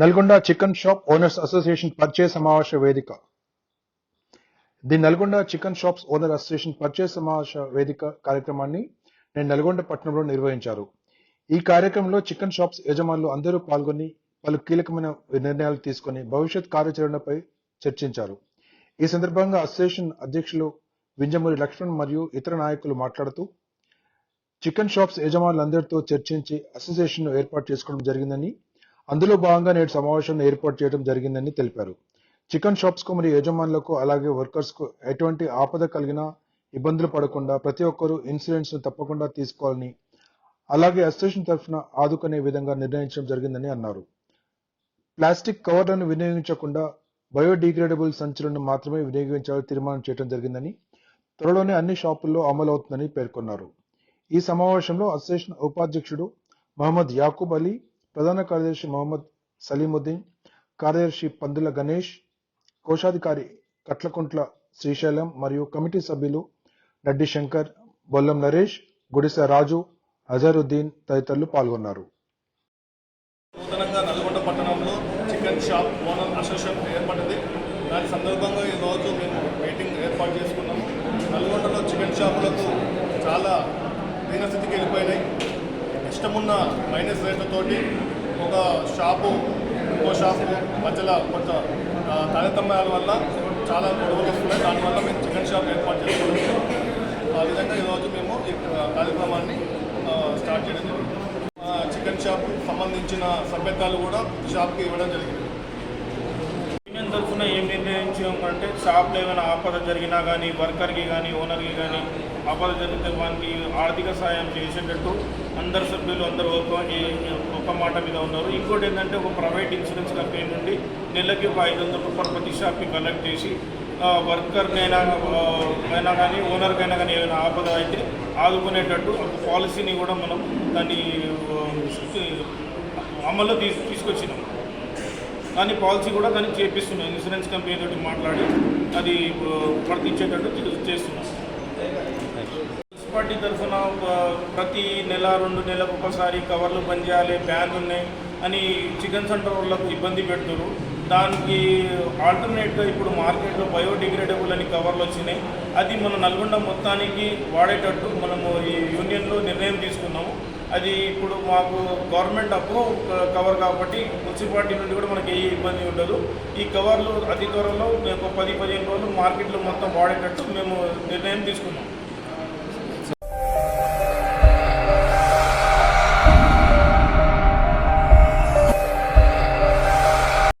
Nalgonda chicken shop owners association పరిచయ సమావేశ వేదిక. The Nalgonda chicken shops owner association పరిచయ సమావేశ వేదిక కార్యక్రమాన్ని నేను నల్గొండ పట్టణంలో నిర్వహించారు. ఈ కార్యక్రమంలో చికెన్ షాప్స్ యజమానులు అందరూ పాల్గొని పలు కీలకమైన నిర్ణయాలు తీసుకొని భవిష్యత్ కార్యాచరణపై చర్చించారు. ఈ సందర్భంగా అసోసియేషన్ అధ్యక్షులు వింజమూరి లక్ష్మణ్ మరియు ఇతర నాయకులు మాట్లాడుతూ చికెన్ షాప్స్ యజమానులందరితో చర్చించి అసోసియేషన్ను ఏర్పాటు చేసుకోవడం జరిగిందని అందులో భాగంగా నేడు సమావేశం ఏర్పాటు చేయడం జరిగిందని తెలిపారు. చికెన్ షాప్స్కు మరియు యజమానులకు అలాగే వర్కర్స్కు ఎటువంటి ఆపద కలిగినా ఇబ్బందులు పడకుండా ప్రతి ఒక్కరూ ఇన్సూరెన్స్ను తప్పకుండా తీసుకోవాలని అలాగే అసోసియేషన్ తరఫున ఆదుకునే విధంగా నిర్ణయించడం జరిగిందని అన్నారు. ప్లాస్టిక్ కవర్లను వినియోగించకుండా బయోడిగ్రేడబుల్ సంచులను మాత్రమే వినియోగించాలని తీర్మానం చేయడం జరిగిందని త్వరలోనే అన్ని షాపుల్లో అమలవుతుందని పేర్కొన్నారు. ఈ సమావేశంలో అసోసియేషన్ ఉపాధ్యక్షుడు మహమ్మద్ యాకూబ్ అలీ ప్రధాన కార్యదర్శి మహమ్మద్ సలీముద్దీన్ కార్యదర్శి పందుల గణేష్ కోశాధికారి కట్లకుంట్ల శ్రీశైలం మరియు కమిటీ సభ్యులు నడ్డి శంకర్ బొల్లం నరేష్ గుడిస రాజు అజరుద్దీన్ తదితరులు పాల్గొన్నారు. నూతనంగా నల్గొండ పట్టణంలో చికెన్ షాప్ ఓనర్ అసోసియేషన్ ఏర్పడింది. దాని సందర్భంగా ఈరోజు మేము మీటింగ్ ఏర్పాటు చేసుకున్నాం. ఇష్టమున్న మైనస్ రేట్లతోటి ఒక షాపు ఇంకో షాపు మధ్యలో కొంత తారతమ్యాల వల్ల చాలా గొడవలు వస్తున్నాయి. దానివల్ల మేము చికెన్ షాప్ ఏర్పాటు చేసుకున్నాము. ఆ విధంగా ఈరోజు మేము ఈ కార్యక్రమాన్ని స్టార్ట్ చేయడం జరిగింది. చికెన్ షాప్ సంబంధించిన సభ్యత్వాలు కూడా షాప్కి ఇవ్వడం జరిగింది యూనియన్ తరఫున ఏం నిర్ణయించామంటే షాప్లో ఏమైనా ఆపద జరిగినా కానీ వర్కర్కి కానీ ఓనర్కి కానీ ఆపద జరిగితే వానికి ఆర్థిక సాయం చేసేటట్టు అందరు సభ్యులు అందరూ ఒక ఒక మాట మీద ఉన్నారు. ఇంకోటి ఏంటంటే ఒక ప్రైవేట్ ఇన్సూరెన్స్ కంపెనీ నుండి నెలకి ఒక ఐదు వందల రూపాయలు ప్రతి షాప్కి కలెక్ట్ చేసి వర్కర్కైనా అయినా కానీ ఓనర్కైనా కానీ ఏమైనా ఆపద అయితే ఆదుకునేటట్టు ఒక పాలసీని కూడా మనం దాన్ని అమల్లో తీసు తీసుకొచ్చినాం. దాని పాలసీ కూడా దాన్ని చేపిస్తున్నాం ఇన్సూరెన్స్ కంపెనీ తోటి మాట్లాడి అది వర్తించేటట్టు చేస్తున్నాం. మున్సిపాలిటీ తరఫున ప్రతి నెల రెండు నెలలకు ఒకసారి కవర్లు బంద్ చేయాలి బ్యాన్ ఉన్నాయి అని చికెన్ సెంటర్ వాళ్ళకు ఇబ్బంది పెడుతున్నారు దానికి ఆల్టర్నేట్గా ఇప్పుడు మార్కెట్లో బయోడిగ్రేడబుల్ అని కవర్లు వచ్చినాయి. అది మన నల్గొండ మొత్తానికి వాడేటట్టు మనము ఈ యూనియన్లో నిర్ణయం తీసుకున్నాము. అది ఇప్పుడు మాకు గవర్నమెంట్ అప్రూవ్ కవర్ కాబట్టి మున్సిపాలిటీ నుండి కూడా మనకి ఏ ఇబ్బంది ఉండదు. ఈ కవర్లు అతి త్వరలో మేము పది పదిహేను రోజులు మార్కెట్లో మొత్తం వాడేటట్టు మేము నిర్ణయం తీసుకున్నాం.